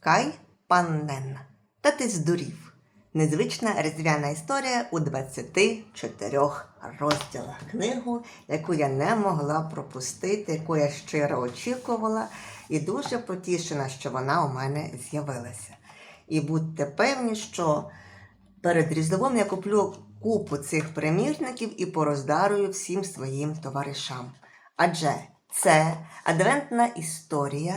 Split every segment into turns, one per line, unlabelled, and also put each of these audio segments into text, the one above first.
Кай Паннен. Та ти здурів. Незвична різдвяна історія у 24 розділах. Книгу, яку я не могла пропустити, яку я щиро очікувала, і дуже потішена, що вона у мене з'явилася. І будьте певні, що перед Різдвом я куплю купу цих примірників і пороздарую всім своїм товаришам. Адже це адвентна історія,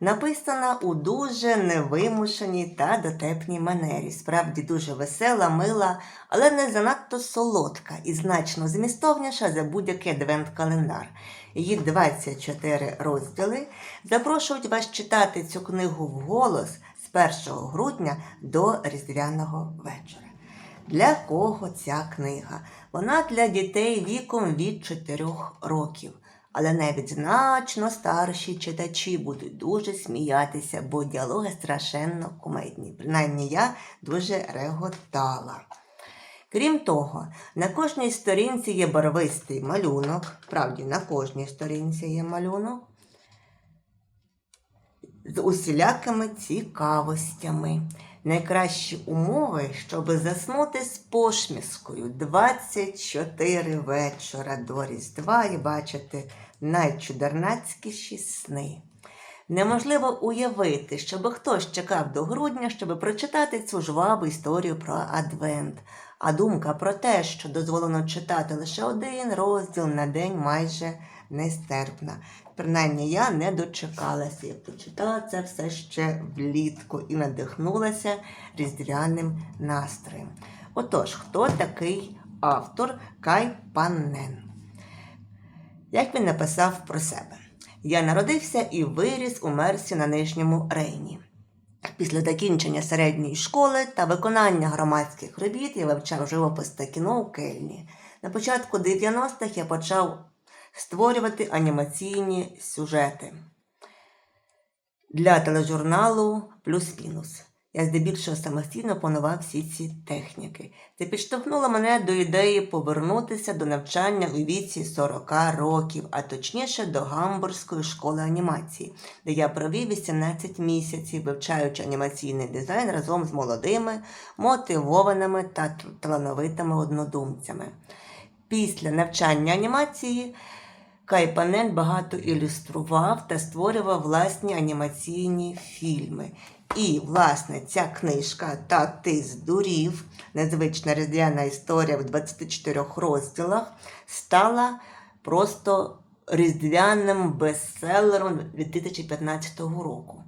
написана у дуже невимушеній та дотепній манері. Справді дуже весела, мила, але не занадто солодка і значно змістовніша за будь-який адвент-календар. Її 24 розділи запрошують вас читати цю книгу вголос з 1 грудня до Різдвяного вечора. Для кого ця книга? Вона для дітей віком від 4 років. Але навіть значно старші читачі будуть дуже сміятися, бо діалоги страшенно кумедні. Принаймні я дуже реготала. Крім того, на кожній сторінці є барвистий малюнок. Правді, на кожній сторінці є малюнок з усілякими цікавостями. Найкращі умови, щоб заснути з пошміскою 24 вечора до Різдва і бачити найчудернацькіші сни. Неможливо уявити, щоб хтось чекав до грудня, щоб прочитати цю жваву історію про Адвент. А думка про те, що дозволено читати лише один розділ на день, майже нестерпна. Принаймні я не дочекалася. Я почитала це все ще влітку і надихнулася різдвяним настроєм. Отож, хто такий автор Кай Паннен? Як він написав про себе? Я народився і виріс у Мерсі на Нижньому Рейні. Після закінчення середньої школи та виконання громадських робіт я вивчав живопис та кіно у Кельні. На початку 90-х я почав створювати анімаційні сюжети для тележурналу Плюс-мінус. Я здебільшого самостійно планував всі ці техніки. Це підштовхнуло мене до ідеї повернутися до навчання у віці 40 років, а точніше до Гамбурзької школи анімації, де я провів 18 місяців, вивчаючи анімаційний дизайн разом з молодими, мотивованими та талановитими однодумцями. Після навчання анімації Кай Панен багато ілюстрував та створював власні анімаційні фільми. І, власне, ця книжка Та ти здурів, незвична різдвяна історія в 24 розділах, стала просто різдвяним бестселером 2015 року.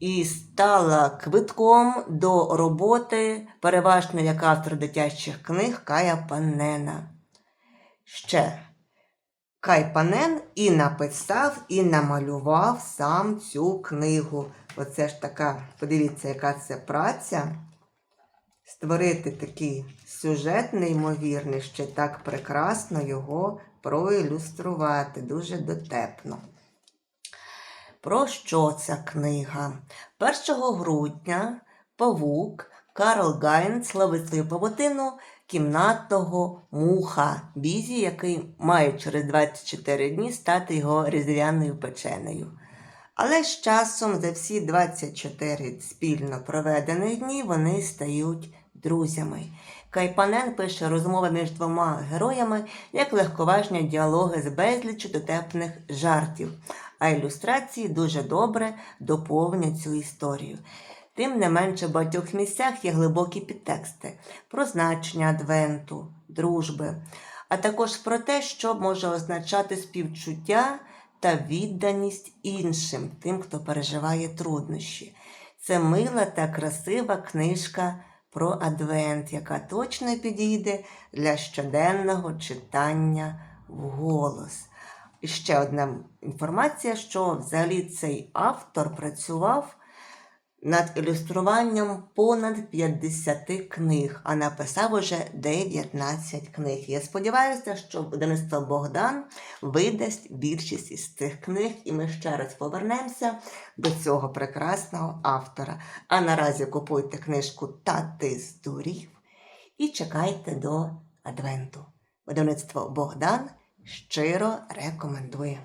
І стала квитком до роботи, переважно як автор дитячих книг Кая Панена. Ще Кай Панен і написав, і намалював сам цю книгу. Оце ж така, подивіться, яка це праця. Створити такий сюжет неймовірний, ще так прекрасно його проілюструвати, дуже дотепно. Про що ця книга? 1 грудня павук Карл Гайн славить свою павутину кімнатного муха Бізі, який має через 24 дні стати його різдвяною печенею. Але з часом за всі 24 спільно проведених дні вони стають друзями. Кайпанен пише розмови між двома героями як легковажні діалоги з безліччю дотепних жартів, а ілюстрації дуже добре доповнюють цю історію. Тим не менше в багатьох місцях є глибокі підтексти про значення адвенту, дружби, а також про те, що може означати співчуття та відданість іншим, тим, хто переживає труднощі. Це мила та красива книжка про Адвент, яка точно підійде для щоденного читання вголос. І ще одна інформація, що взагалі цей автор працював над ілюструванням понад 50 книг, а написав уже 19 книг. Я сподіваюся, що видавництво Богдан видасть більшість із цих книг, і ми ще раз повернемося до цього прекрасного автора. А наразі купуйте книжку Та ти здурів і чекайте до Адвенту. Видавництво Богдан щиро рекомендує.